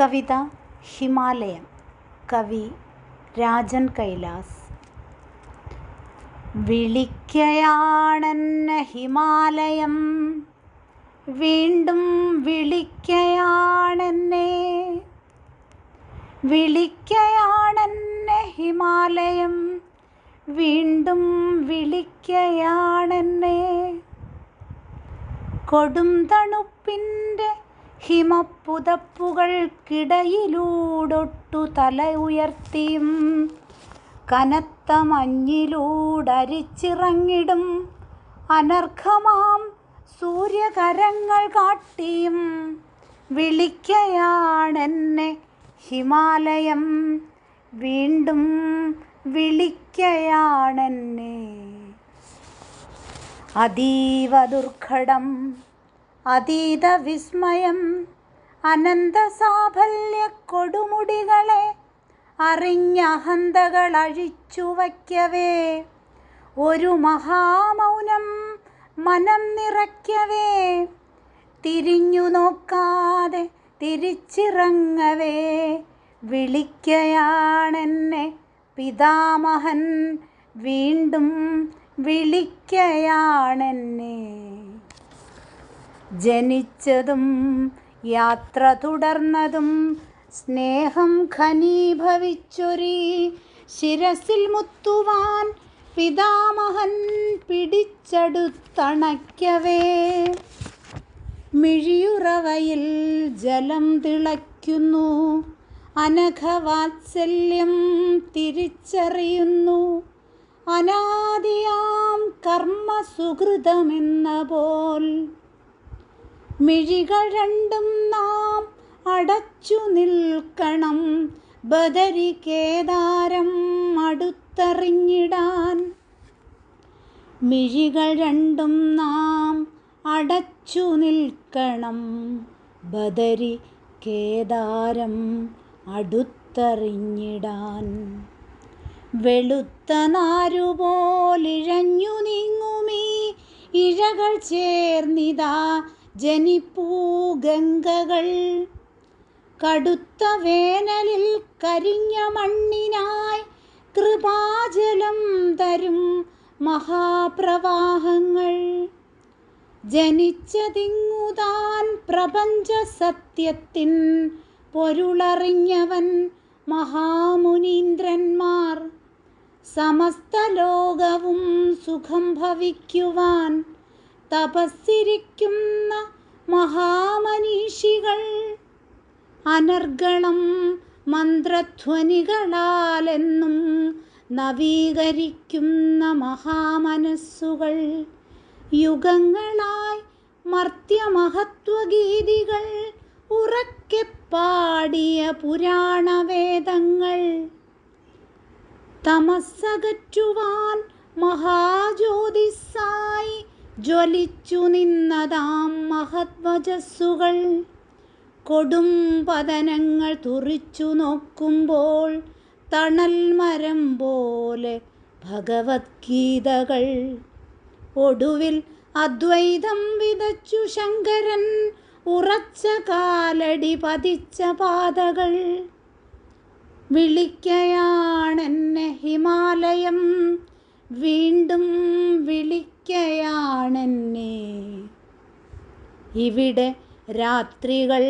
കവിത ഹിമാലയം. കവി രാജൻ കൈലാസ്. വിളിക്കയാണെന്ന ഹിമാലയം. വീണ്ടും വിളിക്കയാണെന്നെ. വിളിക്കയാണെന്ന ഹിമാലയം. വീണ്ടും വിളിക്കയാണെന്നെ. കൊടും തണുപ്പിന്റെ ഹിമപ്പുതപ്പുകൾക്കിടയിലൂടൊട്ടു തല ഉയർത്തിയും കനത്ത മഞ്ഞിലൂടരിച്ചിറങ്ങിടും അനർഘമാം സൂര്യകരങ്ങൾ കാട്ടിയും വിളിക്കയാണെന്നെ ഹിമാലയം. വീണ്ടും വിളിക്കയാണെന്നെ അതീവ ദുർഘടം. അതീത വിസ്മയം അനന്ത സാഫല്യ കൊടുമുടികളെ അറിഞ്ഞ അഹന്തകൾ അഴിച്ചു വയ്ക്കവേ ഒരു മഹാമൗനം മനം നിറയ്ക്കവേ. തിരിഞ്ഞു നോക്കാതെ തിരിച്ചിറങ്ങവേ. വിളിക്കയാണെന്നെ പിതാമഹൻ വീണ്ടും വിളിക്കയാണെന്നെ. ജനിച്ചതും യാത്ര തുടർന്നതും സ്നേഹം ഖനീഭവിച്ചൊരി ശിരസിൽ മുത്തുവാൻ പിതാമഹൻ പിടിച്ചെടുത്തണയ്ക്കവേ. മിഴിയുറവയിൽ ജലം തിളയ്ക്കുന്നു. അനഘവാത്സല്യം തിരിച്ചറിയുന്നു. അനാദിയാം കർമ്മസുഹൃതമെന്ന പോൽ മിഴികൾ രണ്ടും നാം അടച്ചു നിൽക്കണം. ബദരി കേദാരം അടുത്തറിഞ്ഞിടാൻ. മിഴികൾ രണ്ടും നാം അടച്ചു നിൽക്കണം. ബദരി കേദാരം അടുത്തറിഞ്ഞിടാൻ. വെളുത്ത നാരുപോലിഴഞ്ഞു നീങ്ങുമീ. ഇഴകൾ ചേർന്നിതാ ജനിപ്പൂ ഗംഗകൾ കടുത്ത വേനലിൽ കരിഞ്ഞ മണ്ണിനായി കൃപാജലം തരും മഹാപ്രവാഹങ്ങൾ. ജനിച്ചതിങ്ങുതാൻ പ്രപഞ്ച സത്യത്തിൻ പൊരുളറിഞ്ഞവൻ മഹാമുനീന്ദ്രന്മാർ. സമസ്ത ലോകവും സുഖം ഭവിക്കുവാൻ തപസ്സിരിക്കുന്ന മഹാമനീഷികൾ അനർഗളം മന്ത്രധ്വനികളാലെന്നും നവീകരിക്കുന്ന മഹാമനസ്സുകൾ യുഗങ്ങളായി മർത്യമഹത്വഗീതികൾ ഉറക്കെ പാടിയ പുരാണവേദങ്ങൾ തമസ്സകറ്റുവാൻ മഹാജ്യോതിസായി ജ്വലിച്ചു നിന്നതാം മഹത്വജസ്സുകൾ. കൊടും പതനങ്ങൾ തുറിച്ചു നോക്കുമ്പോൾ തണൽ മരം പോലെ ഭഗവത്ഗീതകൾ. ഒടുവിൽ അദ്വൈതം വിതച്ചു ശങ്കരൻ ഉറച്ച കാലടി പതിച്ച പാതകൾ. വിളിക്കയാണെന്നെ ഹിമാലയം വീണ്ടും വിളിക്കയാണെന്നെ ഇവിടെ രാത്രികൾ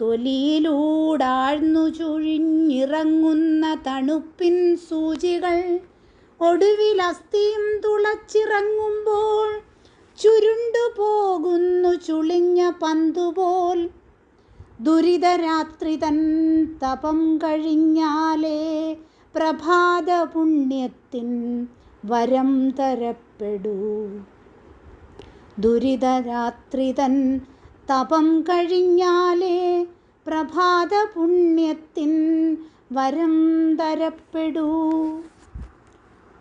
തൊലിയിലൂടാഴ്ന്നു ചുഴിഞ്ഞിറങ്ങുന്ന തണുപ്പിൻ സൂചികൾ ഒടുവിൽ അസ്ഥിയും തുളച്ചിറങ്ങുമ്പോൾ ചുരുണ്ടു പോകുന്നു ചുളിഞ്ഞ പന്തുപോൽ. ദുരിതരാത്രി തൻ തപം കഴിഞ്ഞാലേ പ്രഭാത പുണ്യത്തിൻ വരം തരപ്പെടൂ ദുരിതരാത്രി തൻ തപം കഴിഞ്ഞാലേ പ്രഭാത പുണ്യത്തിൻ വരം തരപ്പെടൂ.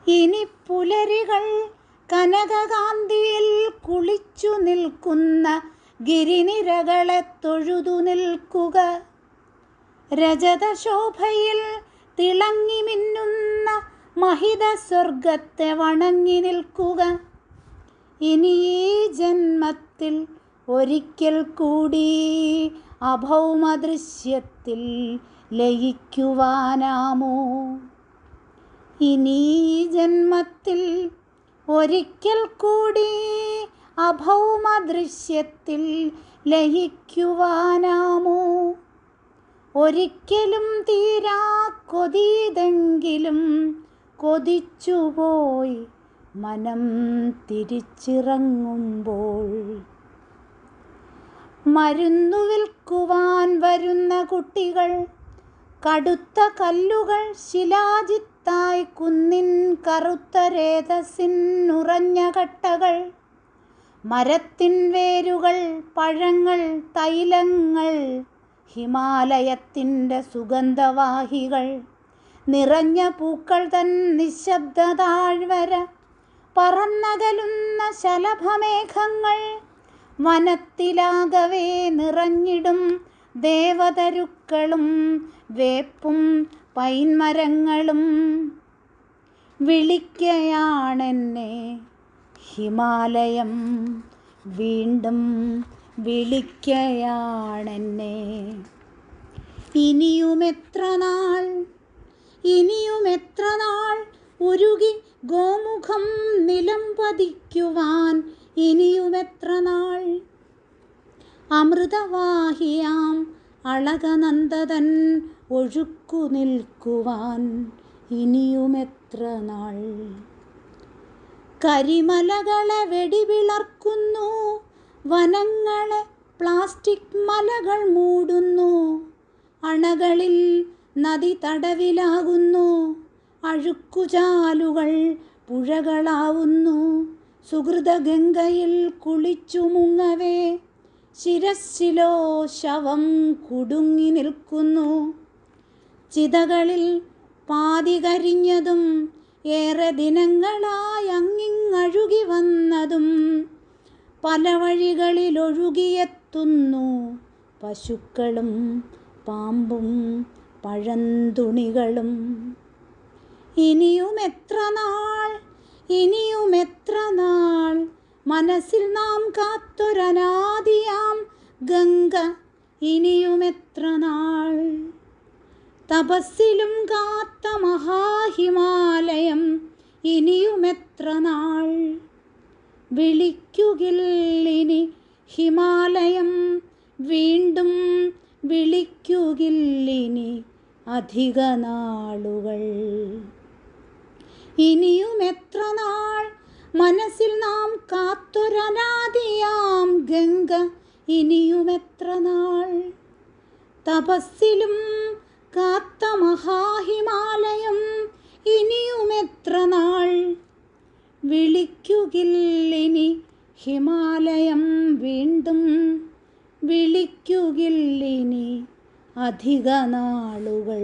ഇനി പുലരികൾ കനകകാന്തിയിൽ കുളിച്ചു നിൽക്കുന്ന ഗിരിനിരകളെ തൊഴുതു നിൽക്കുക. രജതശോഭയിൽ തിളങ്ങി മിന്നുന്ന മഹിത സ്വർഗത്തെ വണങ്ങി നിൽക്കുക. ഇനി ഈ ജന്മത്തിൽ ഒരിക്കൽ കൂടി അഭൗമദൃശ്യത്തിൽ ലയിക്കുവാനാമോ? ഇനി ജന്മത്തിൽ ഒരിക്കൽ കൂടി അഭൗമദൃശ്യത്തിൽ ലയിക്കുവാനാമോ? ഒരിക്കലും തീരാ കൊതിയതെങ്കിലും കൊതിച്ചുപോയി. മനം തിരിച്ചിറങ്ങുമ്പോൾ മരുന്നു വിൽക്കുവാൻ വരുന്ന കുട്ടികൾ കടുത്ത കല്ലുകൾ ശിലാജിത്തായി കുന്നിൻ കറുത്ത രേതസിൻ ഉറഞ്ഞ കട്ടകൾ മരത്തിൻ വേരുകൾ പഴങ്ങൾ തൈലങ്ങൾ ഹിമാലയത്തിന്റെ സുഗന്ധവാഹികൾ. നിറഞ്ഞ പൂക്കൾ തൻ നിശബ്ദ താഴ്വര പറന്നകലുന്ന ശലഭമേഘങ്ങൾ വനത്തിലാകവേ നിറഞ്ഞിടും ദേവതരുക്കളും വേപ്പും പൈൻമരങ്ങളും. വിളിക്കയാണെന്നെ ഹിമാലയം വീണ്ടും വിളിക്കയാണെന്നെ. ഇനിയുമെത്ര നാൾ ഇനിയുമെത്ര നാൾ ഉരുകി ഗോമുഖം നിലം പതിക്കുവാൻ ഇനിയുമെത്ര നാൾ? അമൃതവാഹിയാം അളകനന്ദതൻ ഒഴുക്കു നിൽക്കുവാൻ ഇനിയുമെത്ര നാൾ? കരിമലകളെ വെടിവിളർക്കുന്നു വനങ്ങളെ പ്ലാസ്റ്റിക് മലകൾ മൂടുന്നു അണകളിൽ നദി തടവിലാകുന്നു. അഴുക്കുചാലുകൾ പുഴകളാവുന്നു. സുഹൃതഗംഗയിൽ കുളിച്ചു മുങ്ങവേ ശിരസ്സിലോ ശവം കുടുങ്ങി നിൽക്കുന്നു. ചിതകളിൽ പാതി കരിഞ്ഞതും ഏറെ ദിനങ്ങളായി അങ്ങിങ്ങഴുകി വന്നതും പല വഴികളിലൊഴുകിയെത്തുന്നു. പശുക്കളും പാമ്പും പഴന്തുണികളും. ഇനിയും എത്ര നാൾ ഇനിയും എത്ര നാൾ മനസ്സിൽ നാം കാത്തൊരനാദിയാം ഗംഗ ഇനിയും എത്ര നാൾ. തപസ്സിലും കാത്ത മഹാഹിമാലയം ഇനിയും എത്ര നാൾ. വിളിക്കുകിൽ ഇനി ഹിമാലയം വീണ്ടും വിളിക്കുകില്ലിനി അധിക നാളുകൾ. ഇനിയും എത്ര നാൾ മനസ്സിൽ നാം കാത്തൊരനാദിയാം ഗംഗ? ഇനിയും എത്ര നാൾ? തപസ്സിലും കാത്ത മഹാഹിമാലയം ഇനിയും എത്ര നാൾ? വിളിക്കുകില്ലിനി ഹിമാലയം വീണ്ടും വിളിക്കുകില്ലിനി അധിക നാളുകൾ